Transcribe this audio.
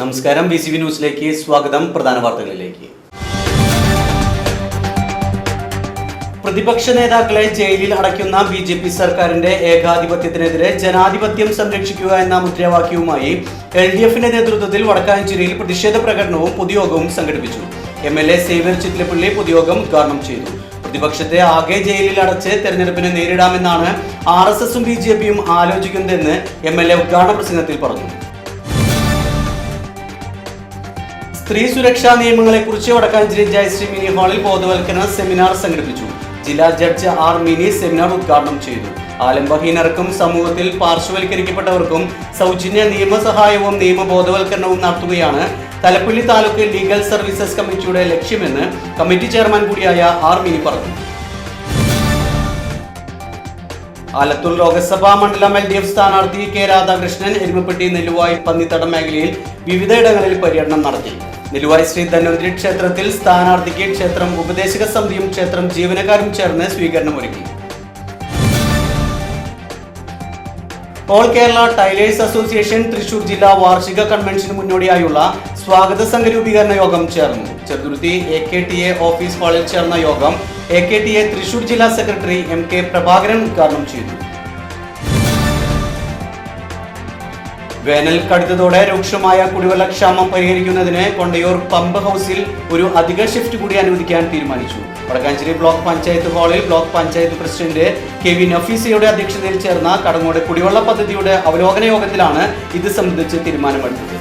നമസ്കാരം. B C B ന്യൂസിലേക്ക് സ്വാഗതം. പ്രധാന വാർത്തകളിലേക്ക്. പ്രതിപക്ഷ നേതാക്കളെ ജയിലിൽ അടയ്ക്കുന്ന ബി ജെ പി സർക്കാരിന്റെ ഏകാധിപത്യത്തിനെതിരെ ജനാധിപത്യം സംരക്ഷിക്കുക എന്ന മുദ്രാവാക്യവുമായി എൽ ഡി എഫിന്റെ നേതൃത്വത്തിൽ വടക്കാഞ്ചേരിയിൽ പ്രതിഷേധ പ്രകടനവും പൊതുയോഗവും സംഘടിപ്പിച്ചു. M L A Xavier Chittilappally പൊതുയോഗം ഉദ്ഘാടനം ചെയ്തു. പ്രതിപക്ഷത്തെ ആകെ ജയിലിൽ അടച്ച് തെരഞ്ഞെടുപ്പിനെ നേരിടാമെന്നാണ് ആർ എസ് എസും ബി ജെ പിയും ആലോചിക്കുന്നതെന്ന് എം എൽ എ ഉദ്ഘാടന പ്രസംഗത്തിൽ പറഞ്ഞു. സ്ത്രീ സുരക്ഷാ നിയമങ്ങളെക്കുറിച്ച് വടക്കാഞ്ചേരി ജയശ്രീ മിനി ഹാളിൽ ബോധവൽക്കരണ സെമിനാർ സംഘടിപ്പിച്ചു. ജില്ലാ ജഡ്ജ് ആർ മിനി സെമിനാർ ഉദ്ഘാടനം ചെയ്തു. ആലംബഹീനർക്കും സമൂഹത്തിൽ പാർശ്വവൽക്കരിക്കപ്പെട്ടവർക്കും സൗജന്യ നിയമസഹായവും നിയമബോധവൽക്കരണവും നടത്തുകയാണ് തലപ്പള്ളി താലൂക്ക് ലീഗൽ സർവീസസ് കമ്മിറ്റിയുടെ ലക്ഷ്യമെന്ന് കമ്മിറ്റി ചെയർമാൻ കൂടിയായ ആർ മിനി പറഞ്ഞു. ആലത്തൂർ ലോകസഭാ മണ്ഡലം എൽ ഡി എഫ് സ്ഥാനാർത്ഥി കെ രാധാകൃഷ്ണൻ എരുമപ്പെട്ടി നെല്ലുവായി പന്നിത്തടം മേഖലയിൽ വിവിധയിടങ്ങളിൽ പര്യടനം നടത്തി. നെല്ലുവായി ശ്രീ ധന്വന്തിരി ക്ഷേത്രത്തിൽ സ്ഥാനാർത്ഥിക്ക് ക്ഷേത്രം ഉപദേശക സമിതിയും ക്ഷേത്രം ജീവനക്കാരും ചേർന്ന് സ്വീകരണമൊരുക്കി. All Kerala tailors association Thrissur ജില്ലാ വാർഷിക കൺവെൻഷന് മുന്നോടിയായുള്ള സ്വാഗത സംഘ രൂപീകരണ യോഗം ചേർന്നു. Cheruthuruthy A K T A office ഹാളിൽ ചേർന്ന യോഗം A K T A Thrissur ജില്ലാ സെക്രട്ടറി എം കെ പ്രഭാകരൻ ഉദ്ഘാടനം ചെയ്തു. വേനൽ കടുത്തതോടെ രൂക്ഷമായ കുടിവെള്ളക്ഷാമം പരിഹരിക്കുന്നതിന് കൊണ്ടയൂർ പമ്പ് ഹൗസിൽ ഒരു അധിക ഷിഫ്റ്റ് കൂടി അനുവദിക്കാൻ തീരുമാനിച്ചു. വടക്കാഞ്ചേരി ബ്ലോക്ക് പഞ്ചായത്ത് ഹാളിൽ block panchayat president K V നഫീസയുടെ അധ്യക്ഷതയിൽ ചേർന്ന കടങ്ങോട് കുടിവെള്ള പദ്ധതിയുടെ അവലോകന യോഗത്തിലാണ് ഇത് സംബന്ധിച്ച് തീരുമാനമെടുത്തത്.